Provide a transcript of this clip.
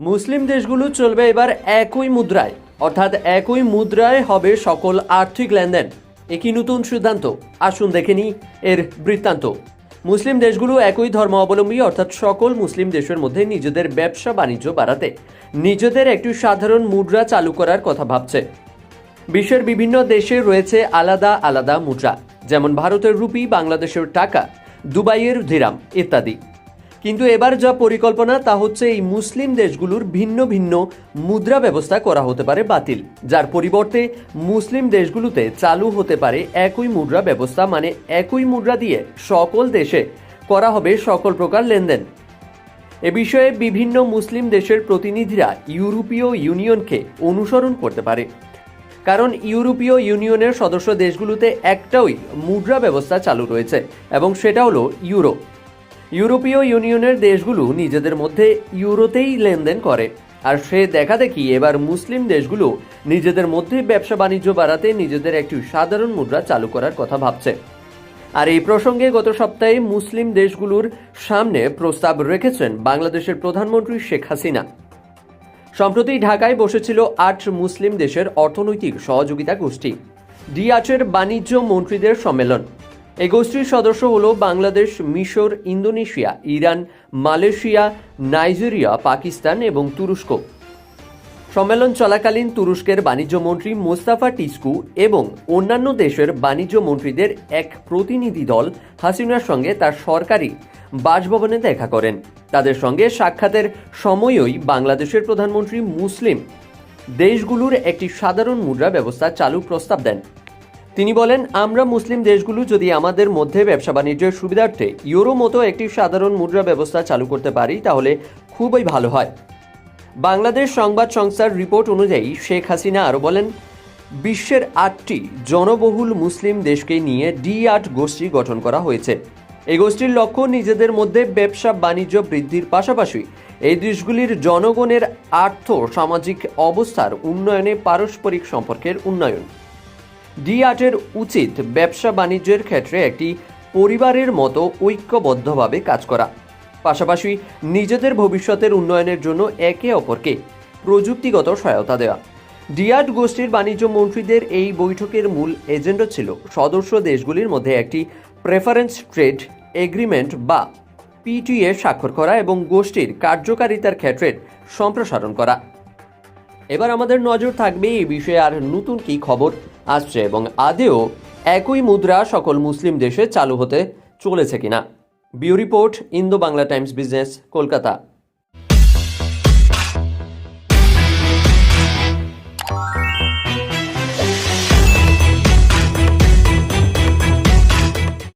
মুসলিম দেশগুলো চলবে এবার একই মুদ্রায়। অর্থাৎ একই মুদ্রায় হবে সকল আর্থিক লেনদেন। একই নতুন সিদ্ধান্ত। আসুন দেখে নিই এর বৃত্তান্ত। মুসলিম দেশগুলো একই ধর্ম অবলম্বী, অর্থাৎ সকল মুসলিম দেশের মধ্যে নিজেদের ব্যবসা বাণিজ্য বাড়াতে নিজেদের একটি সাধারণ মুদ্রা চালু করার কথা ভাবছে। বিশ্বের বিভিন্ন দেশে রয়েছে আলাদা আলাদা মুদ্রা, যেমন ভারতের রুপি, বাংলাদেশের টাকা, দুবাইয়ের ধীরাম ইত্যাদি। কিন্তু এবার যা পরিকল্পনা, তা হচ্ছে এই মুসলিম দেশগুলোর ভিন্ন ভিন্ন মুদ্রা ব্যবস্থা করা হতে পারে বাতিল, যার পরিবর্তে মুসলিম দেশগুলোতে চালু হতে পারে একই মুদ্রা ব্যবস্থা মানে একই মুদ্রা দিয়ে সকল দেশে করা হবে সকল প্রকার লেনদেন। এ বিষয়ে বিভিন্ন মুসলিম দেশের প্রতিনিধিরা ইউরোপীয় ইউনিয়নকে অনুসরণ করতে পারে। কারণ ইউরোপীয় ইউনিয়নের সদস্য দেশগুলোতে একটাই মুদ্রা ব্যবস্থা চালু রয়েছে, এবং সেটা হলো ইউরো। ইউরোপীয় ইউনিয়নের দেশগুলো নিজেদের মধ্যে ইউরোতেই লেনদেন করে। আর সে দেখা দেখি এবার মুসলিম দেশগুলো নিজেদের মধ্যে ব্যবসা বাণিজ্য বাড়াতে নিজেদের একটি সাধারণ মুদ্রা চালু করার কথা ভাবছে। আর এই প্রসঙ্গে গত সপ্তাহে মুসলিম দেশগুলোর সামনে প্রস্তাব রেখেছেন বাংলাদেশের প্রধানমন্ত্রী শেখ হাসিনা। সম্প্রতি ঢাকায় বসেছিল আট মুসলিম দেশের অর্থনৈতিক সহযোগিতা গোষ্ঠী। ডিআচের বাণিজ্য মন্ত্রীদের সম্মেলন। এই গোষ্ঠীর সদস্য হল বাংলাদেশ, মিশর, Indonesia, Iran, Malaysia, Nigeria, Pakistan এবং তুরস্ক। সম্মেলন চলাকালীন তুরস্কের বাণিজ্য মন্ত্রী মোস্তাফা টিসকু এবং অন্যান্য দেশের বাণিজ্য মন্ত্রীদের এক প্রতিনিধি দল হাসিনার সঙ্গে তার সরকারি বাসভবনে দেখা করেন। তাদের সঙ্গে সাক্ষাতের সময়ই বাংলাদেশের প্রধানমন্ত্রী মুসলিম দেশগুলোর একটি সাধারণ মুদ্রা ব্যবস্থা চালু প্রস্তাব দেন। তিনি বলেন, আমরা মুসলিম দেশগুলো যদি আমাদের মধ্যে ব্যবসা বাণিজ্যের সুবিধার্থে ইউরো মতো একটি সাধারণ মুদ্রা ব্যবস্থা চালু করতে পারি, তাহলে খুবই ভালো হয়। বাংলাদেশ সংবাদ সংস্থার রিপোর্ট অনুযায়ী শেখ হাসিনা আরও বলেন, বিশ্বের আটটি জনবহুল মুসলিম দেশকে নিয়ে ডি আট গোষ্ঠী গঠন করা হয়েছে। এই গোষ্ঠীর লক্ষ্য নিজেদের মধ্যে ব্যবসা বাণিজ্য বৃদ্ধির পাশাপাশি এই দেশগুলির জনগণের আর্থ সামাজিক অবস্থার উন্নয়নে পারস্পরিক সম্পর্কের উন্নয়ন। ডি আটের উচিত ব্যবসা বাণিজ্যের ক্ষেত্রে একটি পরিবারের মতো ঐক্যবদ্ধভাবে কাজ করা। পাশাপাশি নিজেদের ভবিষ্যতের উন্নয়নের জন্য একে অপরকে প্রযুক্তিগত সহায়তা দেওয়া। ডিআট গোষ্ঠীর বাণিজ্য মন্ত্রীদের এই বৈঠকের মূল এজেন্ডা ছিল সদস্য দেশগুলির মধ্যে একটি প্রেফারেন্স ট্রেড এগ্রিমেন্ট বা পিটিএ স্বাক্ষর করা এবং গোষ্ঠীর কার্যকারিতার ক্ষেত্রের সম্প্রসারণ করা। এবার আমাদের নজর থাকবে এই বিষয়ে আর নতুন কি খবর? আসছে এবং আদেও একই মুদ্রা সকল মুসলিম দেশে চালু হতে চলেছে কিনা। Bureau report Indo Bangla Times business, Kolkata.